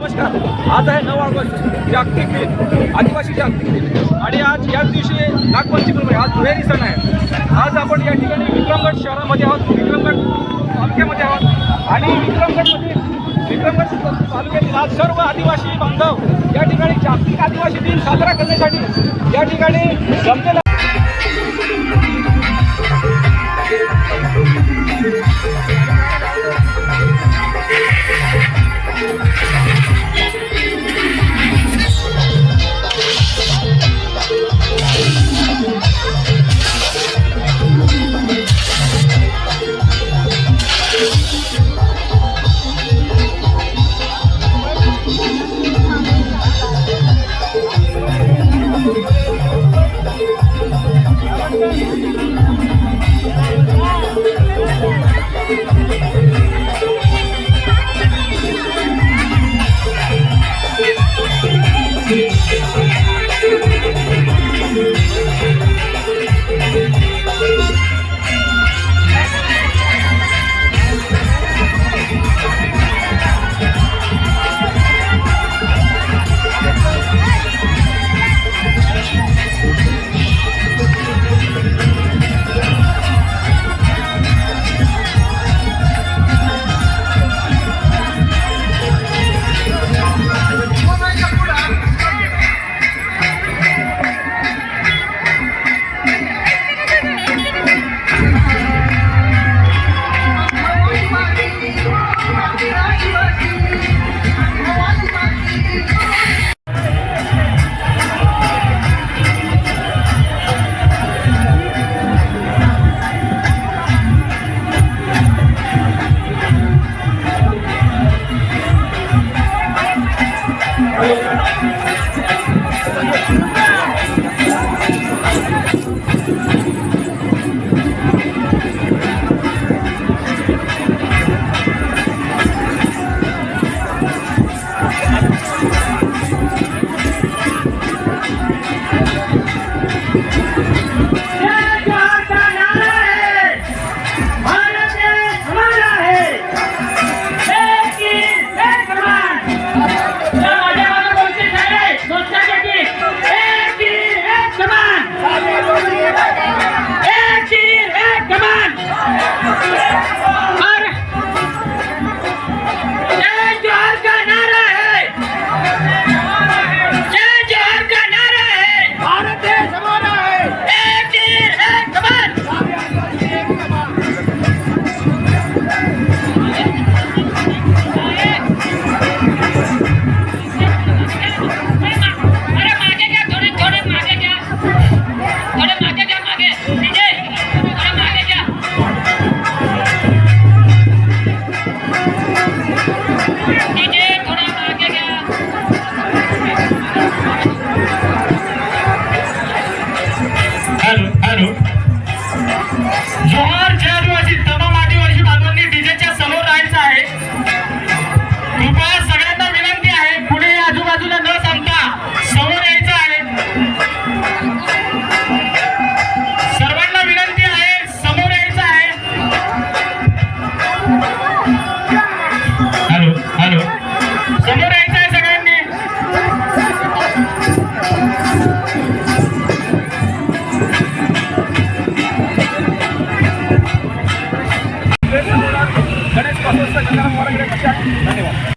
नमस्कार. आज आहे नऊ ऑगस्ट. जागतिक दिन. आदिवासी जागतिक दिन. आणि आज याच दिवशी नागपंचमी आज दुहेरी सण आहे. आज आपण या ठिकाणी विक्रमगड शहरामध्ये आहोत. विक्रमगड तालुक्यामध्ये आहोत. आणि विक्रमगडमध्ये विक्रमगड तालुक्यातील आज सर्व आदिवासी बांधव या ठिकाणी जागतिक आदिवासी दिन साजरा करण्यासाठी या ठिकाणी जमलेला आपल्याला धन्यवाद.